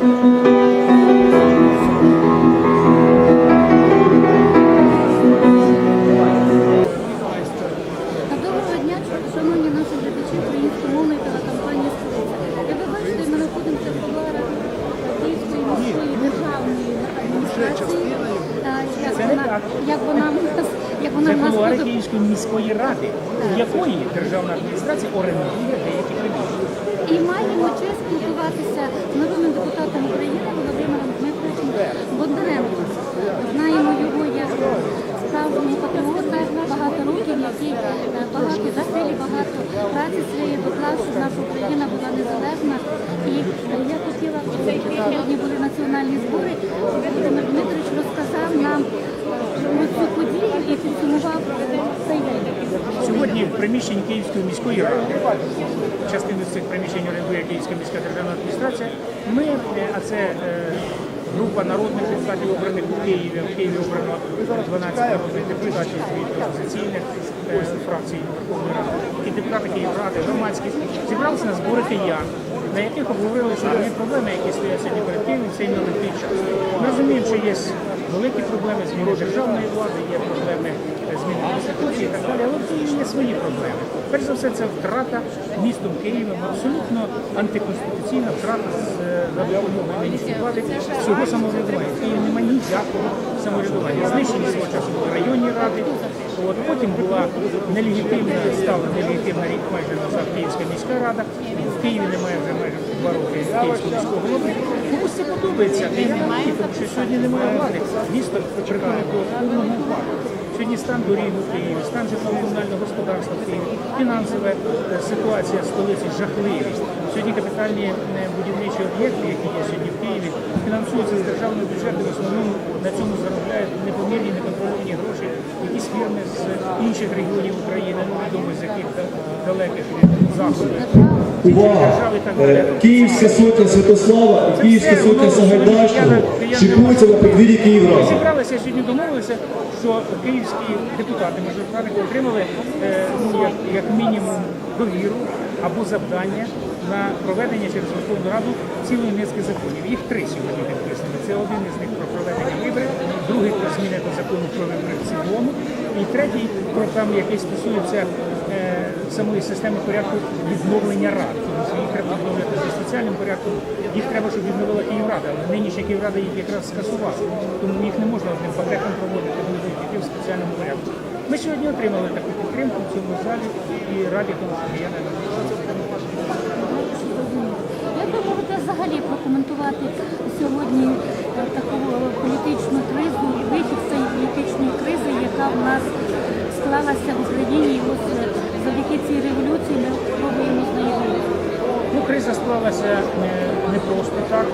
Доброго дня, шановні наші глядачі українськомовної телекомпанії «Столиця». Як ви бачите, ми знаходимося в кулуарах Київської міської державної адміністрації. Та Як вона, як вона, в нас- як вона Це в нас кулуари тут Київської міської ради, у якої державна адміністрація орендує деякі приміщення. І маємо честь спілкуватися з Бондаренком. Знаємо його як справжнього патріота, багато років, який е, багато зусиль, багато праці своєї доклав, щоб наша Україна була незалежна. І е, я хотіла, щоб сьогодні були національні збори, щоб Володимир Дмитрович розказав нам про цю подію і підсумував цей день. Сьогодні в приміщенні Київської міської ради, частину з цих приміщень орендує Київська міська державна адміністрація. Ми, е, а це е, група народних депутатів обраних у Києві. В Києві обрано 12 народних депутатів від опозиційних фракцій Верховної Ради і депутати Київради, громадські зібралися на збори киян, на яких обговорили основні проблеми, які стоять сьогодні перед Києвом це нелегкий час. Ми розуміємо, що є великі проблеми зміни державної влади, є проблеми е, зміни конституції і так далі, але це є свої проблеми. Перш за все, це втрата містом Києвом, абсолютно антиконституційна втрата з е, за допомогою міністрів влади всього самоврядування. І немає ніякого самоврядування. Знищені свого часу районні ради. От потім була нелегітимна, стала нелегітимна рік майже назад Київська міська рада. В Києві немає вже майже два роки Київського міського голови. Комусь це подобається, а немає, тому що сьогодні немає влади. Місто приходить до повного упаду. Сьогодні стан доріг у Києві, стан житлово-комунального господарства в Києві, фінансова е, ситуація в столиці жахливі. Сьогодні капітальні е, будівничі об'єкти, які є сьогодні в Києві, фінансуються з державного бюджету. В основному на цьому заробляють непомірні, неконтрольовані гроші. Якісь фірми з інших регіонів України, невідомо з яких далеких від заходу. Увага! Е, Київська сотня Святослава і Київська сотня Сагайдачного шикуються на подвір'ї Ми Київради. зібралися сьогодні домовилися, що київські депутати, мажоритарники отримали е, ну, як, як мінімум довіру або завдання на проведення через Верховну Раду цілої низки законів. Їх три сьогодні підписані. Це один із них про проведення виборів, другий про зміни до закону про вибори в цілому, і третій про там, який стосується е, самої системи порядку відновлення рад. Тому їх треба відновлювати за спеціальним порядком. Їх треба, щоб відновила Київрада. Але нинішня Київрада їх якраз скасувала. Тому їх не можна одним пакетом проводити, вони тільки в спеціальному порядку. Ми сьогодні отримали таку підтримку в цьому залі і раді тому, що я не Як ви можете взагалі прокоментувати сьогодні е, таку політичну кризу вихід цієї політичної кризи, яка в нас склалася в Україні, і ось е, завдяки цій революції ми пробуємо з нею вийти? Ну, криза склалася не просто так,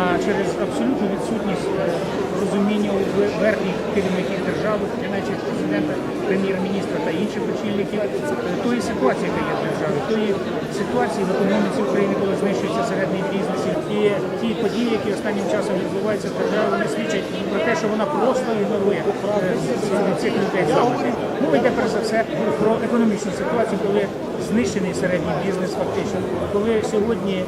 а через абсолютну відсутність е, розуміння у верхніх керівників держави, з президента, прем'єр-міністра та інших очільників е, тої ситуації, яка є в державі, тої ситуації в економіці України, коли знищується середній бізнес. І ті події, які останнім часом відбуваються в державі, вони свідчать про те, що вона просто ігнорує е, цих людей завжди. Мова йде перш за все про економічну ситуацію, коли знищений середній бізнес фактично, коли сьогодні е,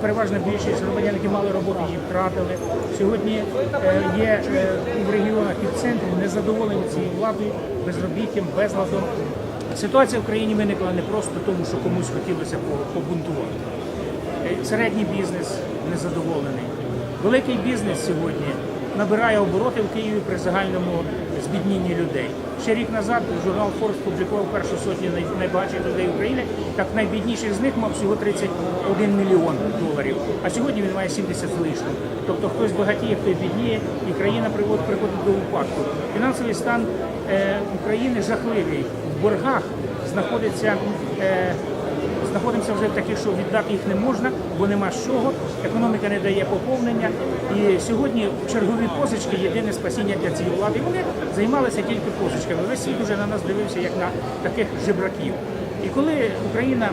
переважна більшість громадян, які мали роботу, її втратили. Сьогодні е, є е, в регіонах і в центрі незадоволені цією владою, безробіттям, безладом. Ситуація в країні виникла не просто тому, що комусь хотілося побунтувати. Середній бізнес незадоволений. Великий бізнес сьогодні набирає обороти в Києві при загальному збіднінні людей. Ще рік назад журнал Forbes публікував першу сотню най- найбагатших людей України. Так найбідніших з них мав всього 31 мільйон доларів. А сьогодні він має 70 з лишнім. Тобто хтось багатіє, хтось бідніє, і країна приходить до упадку. Фінансовий стан е, України жахливий. В боргах знаходиться. Е, знаходимося вже в таких, що віддати їх не можна, бо нема з чого. Економіка не дає поповнення. І сьогодні чергові позички єдине спасіння для цієї влади. Вони займалися тільки позичками. Весь світ вже на нас дивився як на таких жебраків. І коли Україна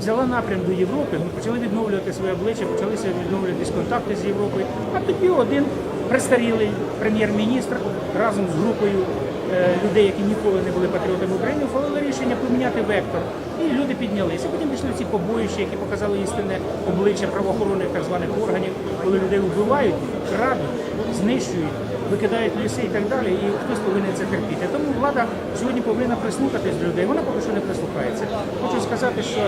взяла напрям до Європи, ми почали відновлювати своє обличчя, почалися відновлюватись контакти з Європою. А тоді один престарілий прем'єр-міністр разом з групою людей, які ніколи не були патріотами України, ухвалили рішення поміняти вектор І люди піднялися. Потім пішли ці побоїща, які показали істинне обличчя правоохоронних так званих органів, коли людей вбивають, крадуть, знищують, викидають ліси і так далі. І хтось повинен це терпіти. Тому влада сьогодні повинна прислухатись до людей. Вона поки що не прислухається. Хочу сказати, що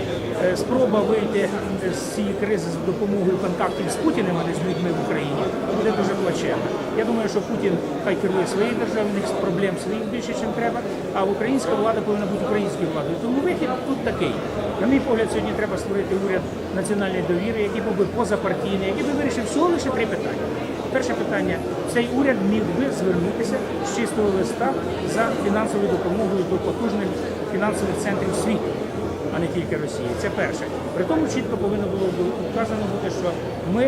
е, спроба вийти з цієї кризи з допомогою контактів з Путіним, а не з людьми в Україні, буде дуже плачевна. Я думаю, що Путін хай керує своєю державою, них проблем своїх більше, ніж треба. А українська влада повинна бути українською владою. Тому вихід тут такий. На мій погляд, сьогодні треба створити уряд національної довіри, який був би позапартійний, який би вирішив всього лише три питання. Перше питання: цей уряд міг би звернутися з чистого листа за фінансовою допомогою до потужних фінансових центрів світу, а не тільки Росії. Це перше. При тому чітко повинно було вказано бути, що ми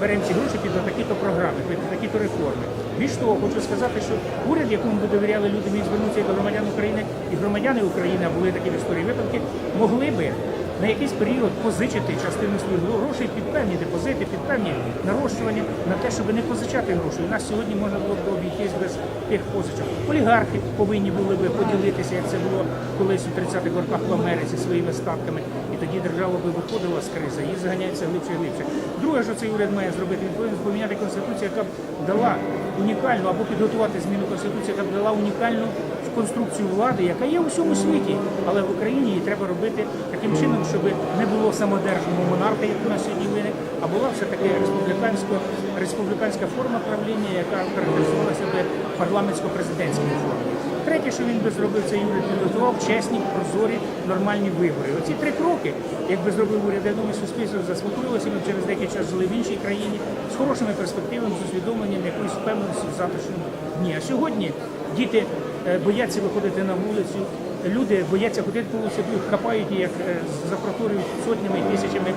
беремо ці гроші під такі-то програми, під такі-то реформи. Більш того, хочу сказати, що уряд, якому би довіряли люди, міг звернутися і до громадян України, і громадяни України, а були такі в історії випадки, могли би на якийсь період позичити частину своїх грошей під певні депозити, під певні нарощування на те, щоб не позичати гроші. У нас сьогодні можна було б обійтись без тих позичок. Олігархи повинні були би поділитися, як це було колись у 30-х роках в Америці своїми статками. Тоді держава би виходила з кризи, її заганяється глибше і глибше. Друге, що цей уряд має зробити, він повинен поміняти конституцію, яка б дала унікальну або підготувати зміну конституції, яка б дала унікальну конструкцію влади, яка є у всьому світі, але в Україні її треба робити таким чином, щоб не було самодержного монарха, як у нас сьогодні виник, а була все таки республікансько республіканська форма правління, яка характеризувалася би парламентсько-президентською формою. Третє, що він би зробив, цей уряд підготував чесні, прозорі, нормальні вибори. Оці три кроки, якби зробив уряд, я думаю, суспільство заспокоїлося, ми через деякий час жили в іншій країні з хорошими перспективами, з усвідомленням якоїсь впевненості в завтрашньому дні. А сьогодні діти е, бояться виходити на вулицю. Люди бояться ходити по вулиці, хапають і як е, запроторюють сотнями і тисячами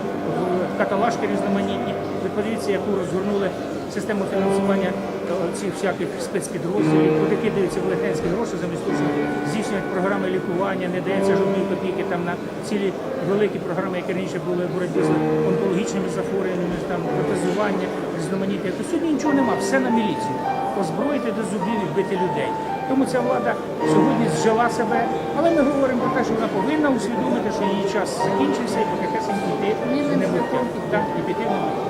в каталажки різноманітні. Ви подивіться, яку розгорнули систему фінансування е, цих всяких спецпідрозділів, куди кидаються велетенські гроші, замість того, щоб здійснюють програми лікування, не дається жодної копійки там на цілі великі програми, які раніше були в боротьбі з онкологічними захворюваннями, там протезування, різноманіття. То сьогодні нічого нема, все на міліцію. Озброїти до зубів і вбити людей. Тому ця влада сьогодні зжила себе, але ми говоримо про те, що вона повинна усвідомити, що її час закінчився і потихесенько йти в небуття. Так, і піти в.